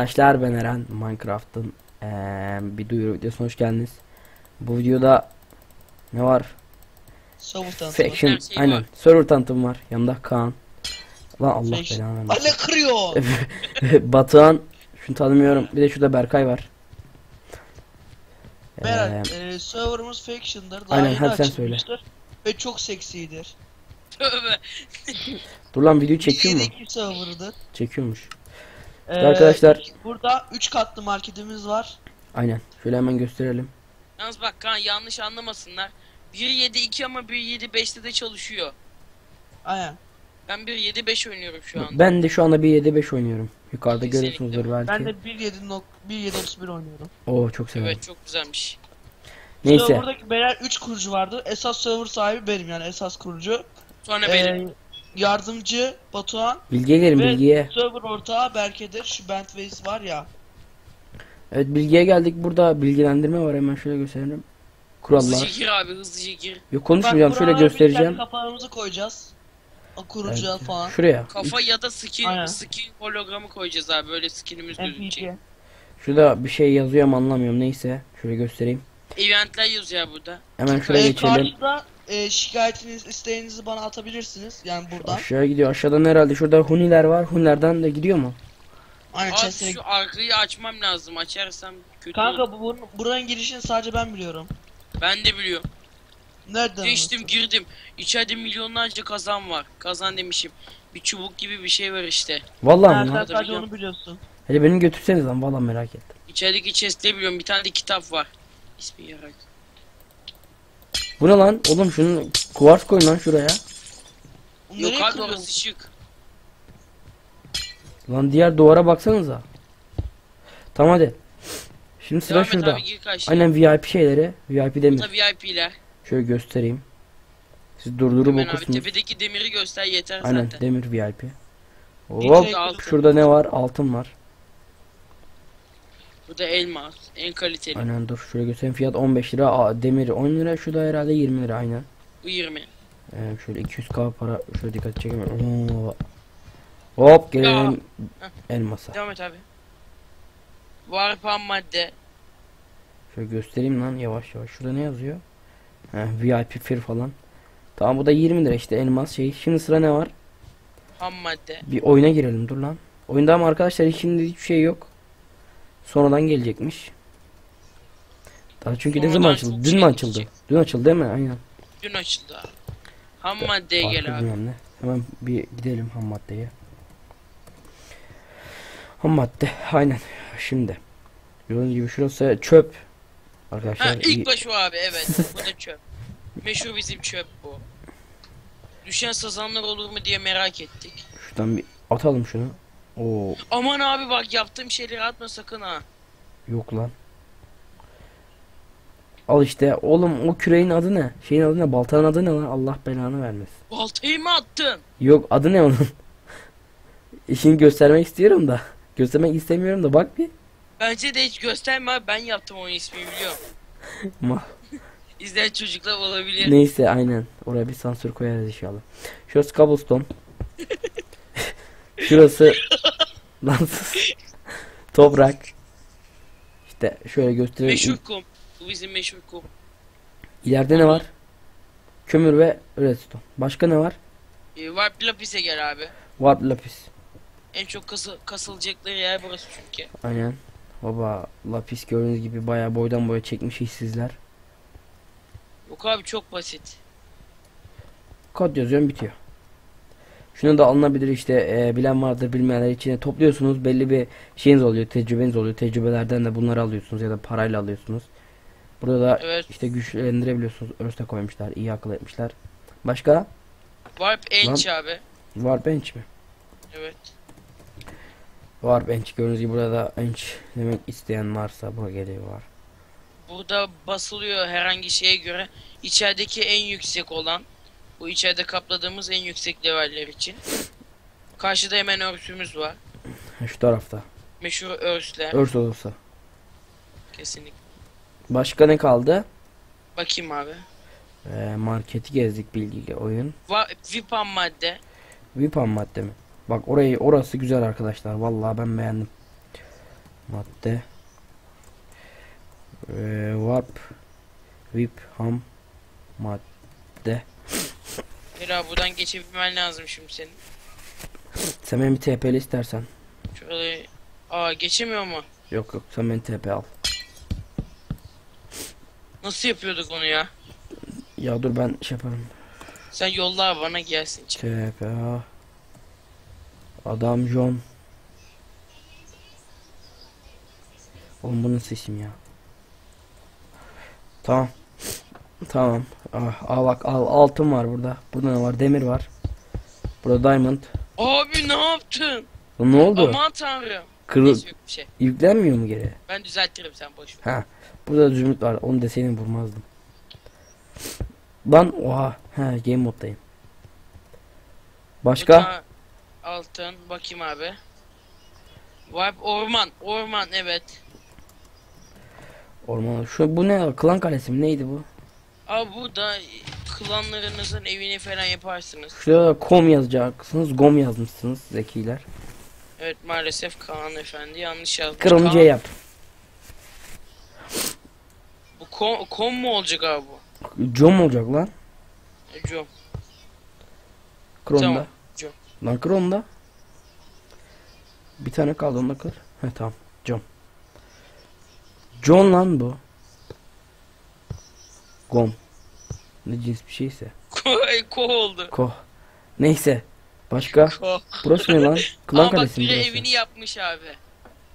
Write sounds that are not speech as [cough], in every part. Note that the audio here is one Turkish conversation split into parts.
Arkadaşlar ben Eren Minecraft'ın eee, bir duyuru videosuna hoş geldiniz. Bu videoda ne var? Server tanıtımı. Faction Her şey aynen var. server tanıtım var. Yanında Kaan. Lan Allah Faction. belanı vermesin. Anne kırıyor. [laughs] Batuhan şunu tanımıyorum. Bir de şurada Berkay var. Eee, Berat, e, serverımız Faction'dır. Daha Aynen, hadi sen açılmıştır. Ve çok seksidir. Tövbe. dur lan video çekiyor mu? Çekiyormuş. Ee, Arkadaşlar- Burada 3 katlı marketimiz var. Aynen. Şöyle hemen gösterelim. Yalnız bak Kaan yanlış anlamasınlar. 1.7.2 ama 1.7.5'te de çalışıyor. Aynen. Ben 1.7.5 oynuyorum şu anda. Ben de şu anda bir 7-5 oynuyorum. Yukarıda Kesinlikle. görüyorsunuzdur belki. Ben de 1.7 nok 1.7.31 oynuyorum. Oo çok severim. Evet çok güzelmiş. Neyse. Server'daki beyler 3 kurucu vardı. Esas server sahibi benim yani esas kurucu. Sonra Ee, benim. Yardımcı Batuhan Bilgiye gelin ve bilgiye. server ortağı Berke'dir. Şu Bandways var ya. Evet bilgiye geldik. Burada bilgilendirme var. Hemen şöyle gösterelim. Kurallar. Hızlıca gir abi hızlıca gir. Yok konuşmayacağım. Şöyle buralara bir göstereceğim. kendi kafalarımızı koyacağız. Kurucuya Evet, falan. Şuraya. Kafa ya da skin, Aynen. skin hologramı koyacağız abi böyle skinimiz gözükecek. Şurada bir şey yazıyor ama anlamıyorum. Neyse. Şöyle göstereyim. Eventler yazıyor burada. Hemen şuraya Ee, geçelim. karşıda e, şikayetiniz, isteğinizi bana atabilirsiniz. Yani buradan. Aşağı gidiyor. Aşağıdan herhalde şurada huniler var. Hunilerden de gidiyor mu? Aynen Abi şu arkayı açmam lazım. Açarsam kötü olur. Kanka bu bunun, buranın girişini sadece ben biliyorum. Ben de biliyorum. Nereden? Geçtim anlatayım? girdim. İçeride milyonlarca kazan var. Kazan demişim. Bir çubuk gibi bir şey var işte. Vallahi mi sen sadece onu biliyorsun. Hadi beni götürseniz lan. Vallahi merak ettim. İçerideki chest'te biliyorum bir tane de kitap var. İsmi yarak. Bu ne lan? Oğlum şunun kuvars koyun lan şuraya. Yok abi orası şık. Lan diğer duvara baksanıza. Tamam hadi. Şimdi sıra Devam et şurada. abi gir karşıya. Aynen VIP şeyleri. VIP demir. Burada VIP'ler. Şöyle göstereyim. Siz durdurup Hemen abi okursunuz. tepedeki demiri göster yeter Aynen zaten. demir VIP. Hop altın. şurada ne var? Altın var. Burada elmas. En kaliteli. Aynen dur şöyle göstereyim fiyat 15 lira Aa, demir 10 lira şu da herhalde 20 lira aynen. Bu 20. Ee, şöyle 200k para şöyle dikkat çekelim. Oo. Hop gelelim elmasa. Devam et abi. Var pan madde. Şöyle göstereyim lan yavaş yavaş. Şurada ne yazıyor? Heh, VIP fir falan. Tamam bu da 20 lira işte elmas şey. Şimdi sıra ne var? Ham madde. Bir oyuna girelim dur lan. Oyunda ama arkadaşlar şimdi hiçbir şey yok. Sonradan gelecekmiş. Daha çünkü ne Sonradan zaman çok açıldı? Dün şey mü açıldı? gelecek. Dün açıldı değil mi? Aynen. Dün açıldı abi. Ham maddeye Farklı gel abi. ne. Hemen bir gidelim ham maddeye. Ham madde. Aynen. Şimdi. Gördüğünüz gibi şurası çöp. Arkadaşlar Ha ilk baş o abi evet. [laughs] Bu da çöp. Meşhur bizim çöp bu. Düşen sazanlar olur mu diye merak ettik. şuradan bir atalım şunu. Oo Aman abi bak yaptığım şeyleri atma sakın ha. yok lan. Al işte oğlum o küreğin adı ne? Şeyin adı ne? Baltanın adı ne lan? Allah belanı vermesin. Baltayı mı attın? Yok adı ne onun? [laughs] İşini göstermek istiyorum da. Göstermek istemiyorum da bak bir. Bence de hiç gösterme abi ben yaptım onun ismini biliyorum. [laughs] Ma- İzleyen çocuklar olabilir. Neyse aynen. Oraya bir sansür koyarız inşallah. Şurası cobblestone. [laughs] Şurası lan. Toprak. İşte şöyle göstereyim. Meşhur kum. Bu bizim meşhur kum. İleride ne var? Kömür ve redstone. Başka ne var? Ee, Warp Lapis'e gel abi. Warp lapis. En çok kası, kasılacakları yer burası çünkü. Aynen. Baba lapis gördüğünüz gibi bayağı boydan boya çekmiş işsizler. Yok abi çok basit. Kod yazıyorum bitiyor. Şunu da alınabilir işte e, bilen vardır bilmeyenler içine topluyorsunuz belli bir şeyiniz oluyor tecrübeniz oluyor tecrübelerden de bunları alıyorsunuz ya da parayla alıyorsunuz. Burada da Evet. işte güçlendirebiliyorsunuz örste koymuşlar iyi akıl etmişler. Başka Warp Ench abi. Warbench mi? Evet. Warbench gördüğünüz gibi burada da ench demek isteyen varsa buraya geliyor var. Burada basılıyor herhangi şeye göre. İçerideki en yüksek olan. Bu içeride kapladığımız en yüksek leveller için. Karşıda hemen örsümüz var. Şu tarafta. Meşhur örsler. Örs odası. Kesinlikle. Başka ne kaldı? Bakayım abi. Ee, marketi gezdik bilgiyle oyun. Va Vipan madde. Vipan madde mi? Bak orayı orası güzel arkadaşlar. Vallahi ben beğendim. madde ee, warp whip ham madde Ela buradan geçebilmen lazım şimdi senin. sen beni bir TP'li istersen Şöyle Aa geçemiyor mu? yok yok sen beni TP al Nasıl yapıyorduk onu ya? ya dur ben şey yaparım Sen yolla bana gelsin. TP adam John Oğlum bunun sesim ya Tamam Tamam ah, Aa bak al, altın var burada Burada ne var demir var Burada diamond Abi ne yaptın? Ne oldu? Aman tanrım. Kırıl şey. yüklenmiyor mu geri? Ben düzeltirim sen boş ver. Ha. Burada zümrüt var. Onu deseydim vurmazdım. Lan oha. Ha game moddayım. Başka? Burada altın bakayım abi. Vay orman orman evet. Orman. Şu bu ne? Klan kalesi mi? Neydi bu? Abi burada klanlarınızın evini falan yaparsınız. Şurada kom yazacaksınız. Gom yazmışsınız zekiler. Evet maalesef Kaan Efendi yanlış yazmış. Kırmızıya Kaan, yap. Bu kom, kom mu olacak abi bu? Com olacak lan. E, Com. Kronda. Tamam, com. Lan kronda. Bir tane kaldı onu kır. He tamam. Com. John lan bu. Gom. Ne cins bir şeyse. Ko, ko oldu. Koh. Neyse. Başka? Ko. Burası ne lan? [laughs] Klan Ama bak kalesi mi biri burası? evini yapmış abi.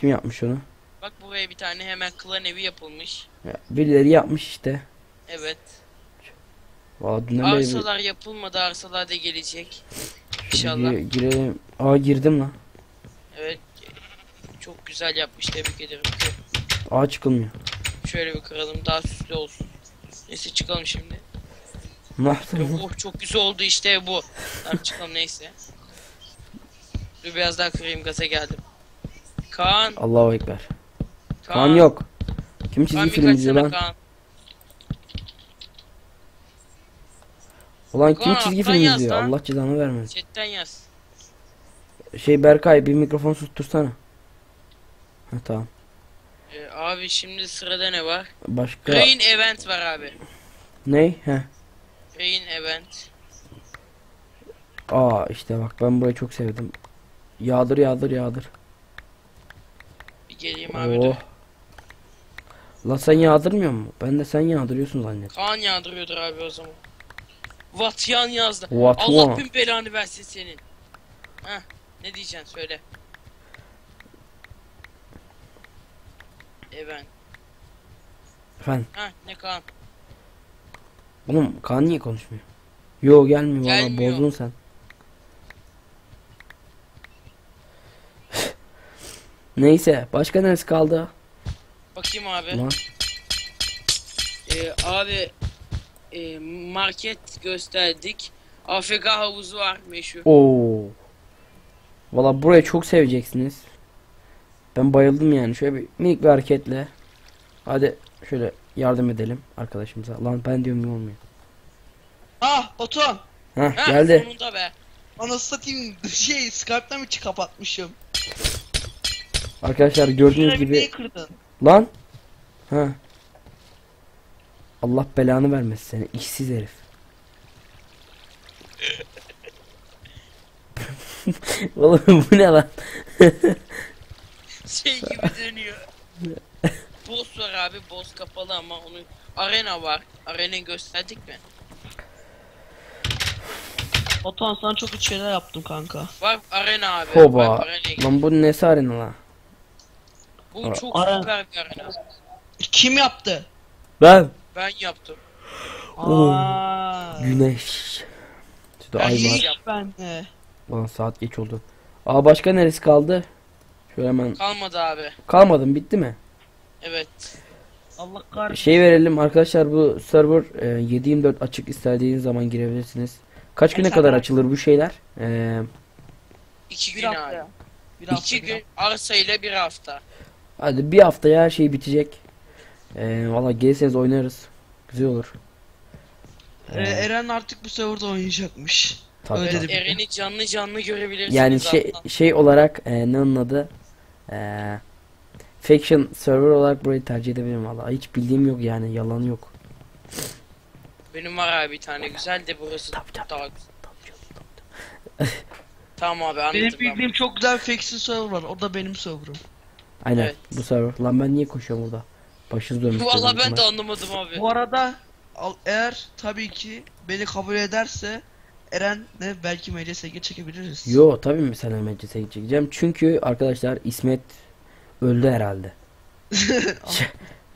Kim yapmış onu? Bak buraya bir tane hemen klan evi yapılmış. Ya, birileri yapmış işte. Evet. Valla dünden beri Arsalar yapılmadı arsalar da gelecek. İnşallah. gire- girelim. Aa girdim lan. Evet. Çok güzel yapmış tebrik ederim. Aa çıkılmıyor. Şöyle bir kıralım daha süslü olsun. Neyse çıkalım şimdi. Ne yaptın? Oh çok güzel oldu işte bu. Tamam çıkalım neyse. Dur biraz daha kırayım gaza geldim. Kaan. Allahu Ekber. Kaan, Kaan yok. Kim çizgi Kaan film izliyor lan? Kaan. Ulan kim çizgi film yaz izliyor? lan. Allah cezanı vermesin. Chatten yaz. Şey Berkay bir mikrofon sustursana. Ha tamam. Ee, abi şimdi sırada ne var? Başka Rain Event var abi. ne? He. Rain Event. Aa işte bak ben burayı çok sevdim. Yağdır yağdır yağdır. Bir geleyim abi. Oh. La sen yağdırmıyor mu? Ben de sen yağdırıyorsun zannet. Kaan yağdırıyordur abi o zaman. Vatyan yazdı. Vatyan. Allah bin belanı versin senin. Heh, ne diyeceksin söyle. Event. Efendim. Heh ne Kaan. Oğlum Kaan niye konuşmuyor? Yo gelmiyor valla bozdun sen. [laughs] Neyse başka neresi kaldı? Bakayım abi. Lan Ee, abi e, market gösterdik. AFK havuzu var meşhur. Oo. Valla burayı çok seveceksiniz. Ben bayıldım yani. Şöyle bir minik bir hareketle. Hadi şöyle yardım edelim arkadaşımıza. Lan ben diyorum niye olmuyor. Ah Batuhan. Heh Heh, geldi. Sonunda be. Anasını satayım [laughs] şey Skype'dan mı kapatmışım? Arkadaşlar gördüğünüz niye gibi. kırdın? Lan. Ha. Allah belanı vermesin seni işsiz herif. [laughs] Oğlum bu ne lan? [laughs] Şey gibi dönüyor. [laughs] boss var abi. Boss kapalı ama onu arena var. Arenayı gösterdik mi? Batuhan sana çok iyi şeyler yaptım kanka. Var arena abi. Hoba. Bak, arenaya Lan bu ne arena lan? Bu çok Arena. süper bir arena. Kim yaptı? Ben. Ben yaptım. Oo. Aa. Güneş. Şurada ay var. Hiç ben de. Lan saat geç oldu. Aa başka neresi kaldı? Şöyle hemen Kalmadı abi. kalmadı mı bitti mi? Evet. Allah kahretsin. Şey verelim arkadaşlar bu server e, 7/24 açık istediğiniz zaman girebilirsiniz. Kaç güne kadar açılır bu şeyler? E, İki gün hafta. abi. Bir hafta. İki gün arsa ile bir hafta. hadi bir haftaya her şey bitecek. E, Valla gelirseniz oynarız. Güzel olur. Ee, Eren artık bu serverda oynayacakmış. Tabii, öyle Eren'i canlı canlı görebilirsiniz. Yani şey şey olarak e, ne onun adı? E, Faction server olarak burayı tercih edebilirim valla. Hiç bildiğim yok yani yalan yok. Benim var abi bir tane güzel de burası Tabii, tabii. daha güzel. [laughs] Tamam abi anladım Benim ben. bildiğim çok güzel Faction server var. O da benim serverım. Aynen Evet. bu server. Lan ben niye koşuyorum burada? Başınız dönmüş. Valla ben de anlamadım abi. Bu arada al- eğer tabii ki beni kabul ederse Eren'le belki MCSG çekebiliriz. Yo tabii mi sen MCS'e çekeceğim. Çünkü arkadaşlar İsmet öldü herhalde. [laughs]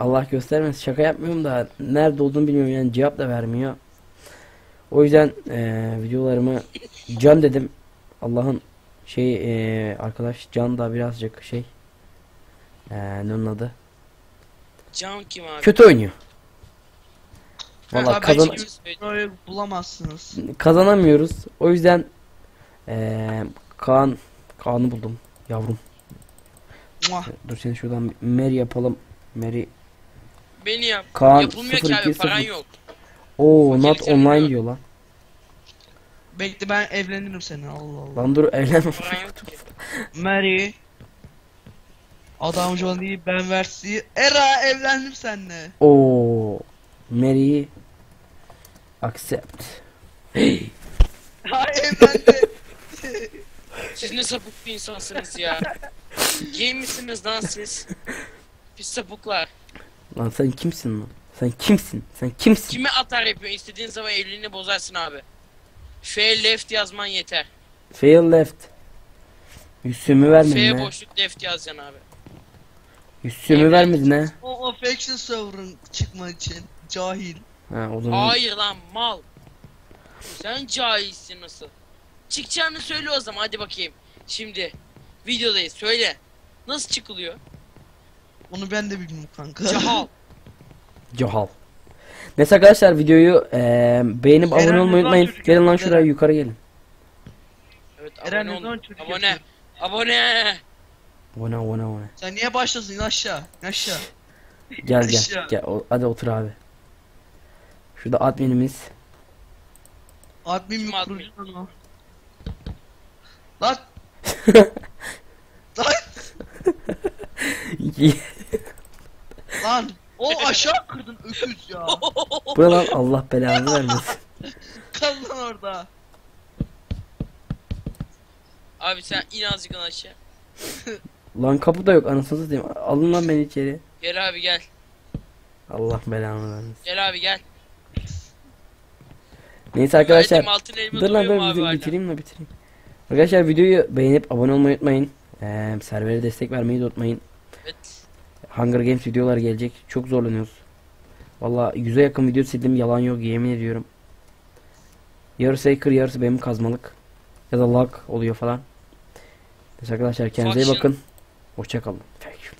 Allah göstermesin şaka yapmıyorum da nerede olduğunu bilmiyorum yani cevap da vermiyor. O yüzden eee, videolarımı Can dedim. Allah'ın şey eee, arkadaş Can da birazcık şey eee ne onun adı? Can kim abi? Kötü oynuyor. Valla kazan bulamazsınız. kazanamıyoruz. O yüzden eee Kaan Kaan'ı buldum yavrum. Muah. Dur seni şuradan Mary yapalım. Mary Beni yap. Kaan Yapılmıyor ki abi 02 paran 0. yok. Oo Fakir not online diyor. diyor lan. Bekle ben evlenirim seninle Allah Allah. Lan dur evlenme. Mary. Adam Johnny ben versi. Era evlendim seninle. Oo Mary accept. Ha evlendi. [laughs] Siz ne sapık bir insansınız ya. Gay misiniz lan siz? Pis sapıklar. Lan sen kimsin lan? Sen kimsin? Sen kimsin? Kime atar yapıyor? İstediğin zaman evliliğini bozarsın abi. F left yazman yeter. Fail left. Yüzümü vermedin F ha. boşluk left yazacaksın abi. Yüzümü vermedin ha. o, o Faction server'ın çıkma için. Cahil. Ha o zaman. Hayır lan mal. Sen cahilsin nasıl? Çıkacağını söyle o zaman hadi bakayım. Şimdi videodayız söyle. Nasıl çıkılıyor? Onu ben de bilmiyorum kanka. Cahal. [laughs] Cahal. Neyse arkadaşlar videoyu eee beğenip abone olmayı unutmayın. Gelin lan şuraya yukarı gelin. Evet Eren abone olun. Abone. Abone. Abone abone abone. Sen niye başlasın in aşağı? Aşağı. Gel gel. Gel. O- hadi otur abi. Şurada adminimiz. Admin mi admin? lan o? Lan. [laughs] Lan. Lan. O aşağı kırdın öküz ya. Bu ne lan Allah belanı vermesin. [laughs] Kal lan orada. Abi sen in azıcık lan aşağı. Lan kapı da yok anasını satayım. Alın lan beni içeri. Gel abi gel. Allah belanı vermesin. Gel abi gel. Neyse arkadaşlar. Dur lan ben video bitireyim mi bitireyim. Arkadaşlar videoyu beğenip abone olmayı unutmayın. Ee, servere destek vermeyi de unutmayın. Evet. Hunger Games videolar gelecek. Çok zorlanıyoruz. Valla yüze yakın video sildim yalan yok yemin ediyorum. Yarısı hacker yarısı benim kazmalık. Ya da lag oluyor falan. Neyse arkadaşlar kendinize iyi Faction. bakın. Hoşçakalın. Faction,